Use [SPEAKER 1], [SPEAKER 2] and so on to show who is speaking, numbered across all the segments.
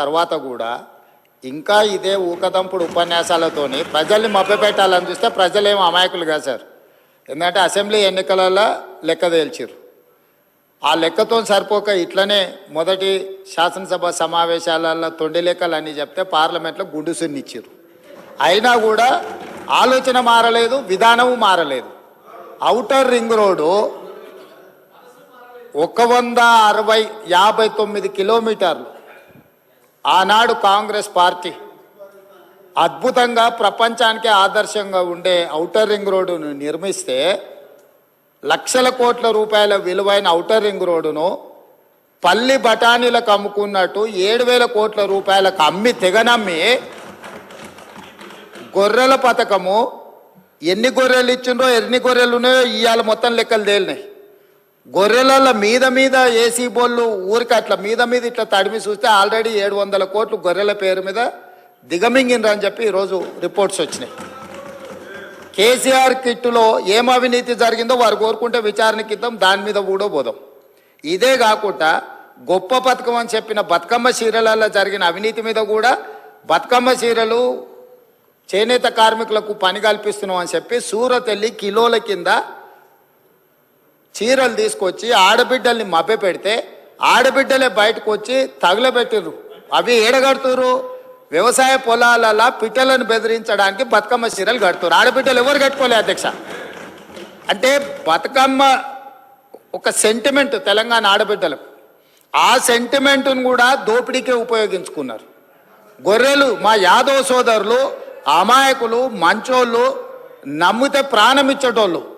[SPEAKER 1] తర్వాత కూడా ఇంకా ఇదే ఊకదంపుడు ఉపన్యాసాలతోని ప్రజల్ని మభ్యపెట్టాలని చూస్తే ప్రజలేం అమాయకులు కాదు సార్. ఎందుకంటే అసెంబ్లీ ఎన్నికలలో లెక్క తేల్చిర్రు. ఆ లెక్కతో సరిపోక ఇట్లనే మొదటి శాసనసభ సమావేశాలలో తొండి లెక్కలు అని చెప్తే పార్లమెంట్లో గుండు సున్నిచ్చారు అయినా కూడా ఆలోచన మారలేదు విధానము మారలేదు. అవుటర్ రింగ్ రోడ్డు ఒక వంద అరవై యాభై తొమ్మిది కిలోమీటర్లు. ఆనాడు కాంగ్రెస్ పార్టీ అద్భుతంగా ప్రపంచానికి ఆదర్శంగా ఉండే ఔటర్ రింగ్ రోడ్డును నిర్మిస్తే లక్షల కోట్ల రూపాయల విలువైన ఔటర్ రింగ్ రోడ్డును పల్లి బఠానీలకు అమ్ముకున్నట్టు ఏడు వేల కోట్ల రూపాయలకు అమ్మి తెగనమ్మి గొర్రెల పథకము ఎన్ని గొర్రెలు ఇచ్చిండ్రో ఎన్ని గొర్రెలు ఉన్నాయో ఇవాళ మొత్తం లెక్కలు తేలినాయి. గొర్రెల మీద మీద ఏసీ బోళ్ళు ఊరికి అట్లా మీద మీద ఇట్లా తడిమి చూస్తే ఆల్రెడీ ఏడు వందల కోట్లు గొర్రెల పేరు మీద దిగమింగిండ్రు అని చెప్పి ఈరోజు రిపోర్ట్స్ వచ్చినాయి. కేసీఆర్ కిట్టులో ఏం అవినీతి జరిగిందో వారు కోరుకుంటే విచారణకి ఇద్దాం దాని మీద కూడా పోదాం. ఇదే కాకుండా గొప్ప పథకం అని చెప్పిన బతుకమ్మ చీరలలో జరిగిన అవినీతి మీద కూడా బతుకమ్మ చీరలు చేనేత కార్మికులకు పని కల్పిస్తున్నాం అని చెప్పి సూరత్ వెళ్ళి కిలోల కింద చీరలు తీసుకొచ్చి ఆడబిడ్డల్ని మభ్య పెడితే ఆడబిడ్డలే బయటకు వచ్చి తగులబెట్టిర్రు. అవి ఏడగడుతురు వ్యవసాయ పొలాలలో పిట్టలను బెదిరించడానికి బతుకమ్మ చీరలు కడుతురు ఆడబిడ్డలు ఎవరు కట్టుకోలే అధ్యక్ష? అంటే బతుకమ్మ ఒక సెంటిమెంట్ తెలంగాణ ఆడబిడ్డలకు. ఆ సెంటిమెంట్ను కూడా దోపిడీకే ఉపయోగించుకున్నారు. గొర్రెలు మా యాదవ సోదరులు అమాయకులు మంచోళ్ళు నమ్మితే ప్రాణం ఇచ్చేటోళ్ళు.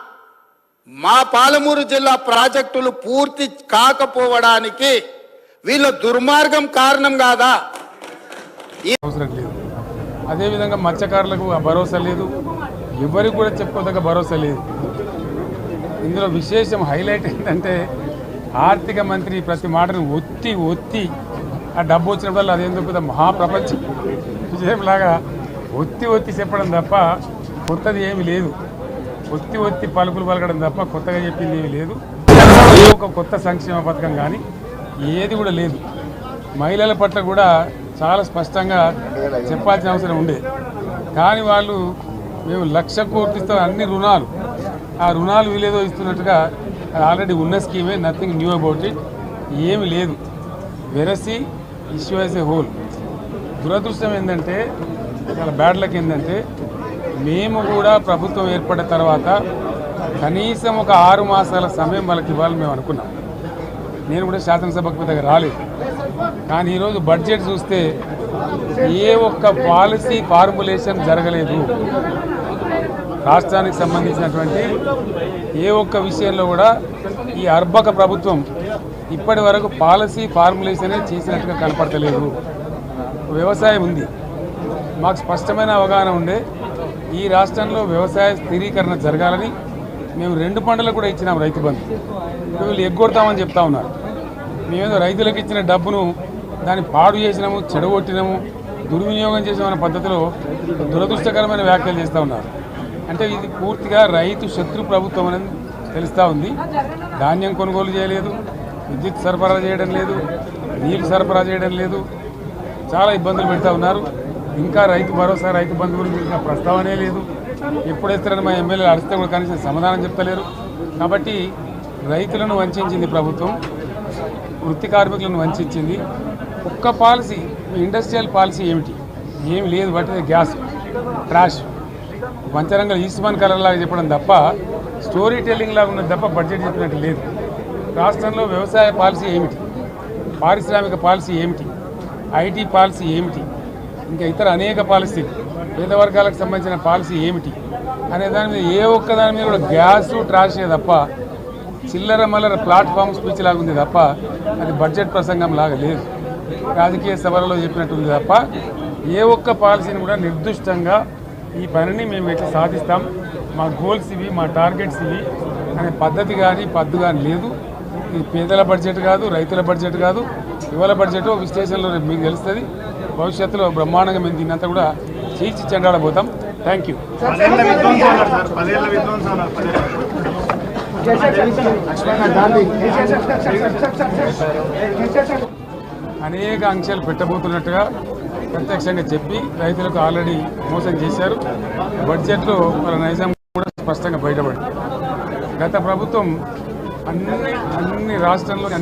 [SPEAKER 1] మా పాలమూరు జిల్లా ప్రాజెక్టులు పూర్తి కాకపోవడానికి వీళ్ళ దుర్మార్గం కారణం కాదా?
[SPEAKER 2] అవసరం లేదు. అదేవిధంగా మత్స్యకారులకు ఆ భరోసా లేదు. ఎవరికి కూడా చెప్పుకోదగ్గ భరోసా లేదు. ఇందులో విశేషం హైలైట్ ఏంటంటే ఆర్థిక మంత్రి ప్రతి మాటను ఒత్తి ఒత్తి ఆ డబ్బు వచ్చినప్పుడల్లా అదేందుకు పెద్ద మహాప్రపంచం? విజయంలాగా ఒత్తి ఒత్తి చెప్పడం తప్ప కొత్తది ఏమీ లేదు. ఒత్తి ఒత్తి పలుకులు పలకడం తప్ప కొత్తగా చెప్పింది ఏమీ లేదు. ఏ ఒక కొత్త సంక్షేమ పథకం కానీ ఏది కూడా లేదు. మహిళల పట్ల కూడా చాలా స్పష్టంగా చెప్పాల్సిన అవసరం ఉండే. కానీ వాళ్ళు మేము లక్ష కోట్లతో అన్ని రుణాలు. ఆ రుణాలు వీలేదో ఇస్తున్నట్టుగా అది ఆల్రెడీ ఉన్న స్కీమే నథింగ్ న్యూ అబౌట్ ఇట్ ఏమి లేదు. వెరసి ఇష్యూ యాజ్ ఏ హోల్. దురదృష్టం ఏంటంటే చాలా బ్యాడ్ లక్ ఏంటంటే మేము కూడా ప్రభుత్వం ఏర్పడిన తర్వాత కనీసం ఒక ఆరు మాసాల సమయం వాళ్ళకి ఇవ్వాలని మేము అనుకున్నాం. నేను కూడా శాసనసభకు దగ్గర రాలేదు. కానీ ఈరోజు బడ్జెట్ చూస్తే ఏ ఒక్క పాలసీ ఫార్ములేషన్ జరగలేదు. రాష్ట్రానికి సంబంధించినటువంటి ఏ ఒక్క విషయంలో కూడా ఈ అర్బక ప్రభుత్వం ఇప్పటి వరకు పాలసీ ఫార్ములేషనే చేసినట్టుగా కనపడతలేదు. వ్యవసాయం ఉంది. మాకు స్పష్టమైన అవగాహన ఉండే. ఈ రాష్ట్రంలో వ్యవసాయ స్థిరీకరణ జరగాలని మేము రెండు పంటలకు కూడా ఇచ్చినాం రైతు బంధు. వీళ్ళు ఎగ్గొడతామని చెప్తా ఉన్నారు. మేమేదో రైతులకు ఇచ్చిన డబ్బును దాన్ని పాడు చేసినాము చెడగొట్టినాము దుర్వినియోగం చేసిన పద్ధతిలో దురదృష్టకరమైన వ్యాఖ్యలు చేస్తూ ఉన్నారు. అంటే ఇది పూర్తిగా రైతు శత్రు ప్రభుత్వం అనేది తెలుస్తూ ఉంది. ధాన్యం కొనుగోలు చేయలేదు విద్యుత్ సరఫరా చేయడం లేదు నీళ్ళు సరఫరా చేయడం లేదు. చాలా ఇబ్బందులు పెడతా ఉన్నారు. ఇంకా రైతు భరోసా రైతు బంధు గురించి ప్రస్తావనే లేదు. ఎప్పుడు ఇస్తారని మా ఎమ్మెల్యేలు అడిగితే కూడా కనీసం సమాధానం చెప్తలేరు. కాబట్టి రైతులను వంచింది ప్రభుత్వం వృత్తి కార్మికులను వంచింది ఒక్క పాలసీ ఇండస్ట్రియల్ పాలసీ ఏమిటి? ఏమి లేదు వాటి గ్యాస్ ట్రాష్. పంచరంగ ఈస్మాన్ కలర్లాగా చెప్పడం తప్ప స్టోరీ టెల్లింగ్ లాగా ఉన్నది తప్ప బడ్జెట్ చెప్పినట్టు లేదు. రాష్ట్రంలో వ్యవసాయ పాలసీ ఏమిటి? పారిశ్రామిక పాలసీ ఏమిటి? ఐటీ పాలసీ ఏమిటి? ఇంకా ఇతర అనేక పాలసీలు పేద వర్గాలకు సంబంధించిన పాలసీ ఏమిటి అనే దాని మీద ఏ ఒక్క దాని మీద కూడా గ్యాస్ ట్రాషే తప్ప చిల్లర మల్లర ప్లాట్ఫామ్ స్పీచ్ లాగా ఉంది తప్ప అది బడ్జెట్ ప్రసంగం లాగా లేదు. రాజకీయ సభలలో చెప్పినట్టు ఉంది తప్ప ఏ ఒక్క పాలసీని కూడా నిర్దిష్టంగా ఈ పనిని మేము ఎట్లా సాధిస్తాం మా గోల్స్ ఇవి మా టార్గెట్స్ ఇవి అనే పద్ధతి కానీ పద్దు కానీ లేదు. ఇది పేదల బడ్జెట్ కాదు రైతుల బడ్జెట్ కాదు యువల బడ్జెట్ విశ్లేషణలో మీకు తెలుస్తుంది. భవిష్యత్తులో బ్రహ్మాండంగా మేము దీన్నంతా కూడా చీల్చి చెండాడబోతాం. థ్యాంక్ యూ అనేక ఆంక్షలు పెట్టబోతున్నట్టుగా ప్రత్యక్షంగా చెప్పి రైతులకు ఆల్రెడీ మోసం చేశారు. బడ్జెట్లో వాళ్ళ నైజాం కూడా స్పష్టంగా బయటపడింది. గత ప్రభుత్వం అన్ని అన్ని రాష్ట్రంలో అన్ని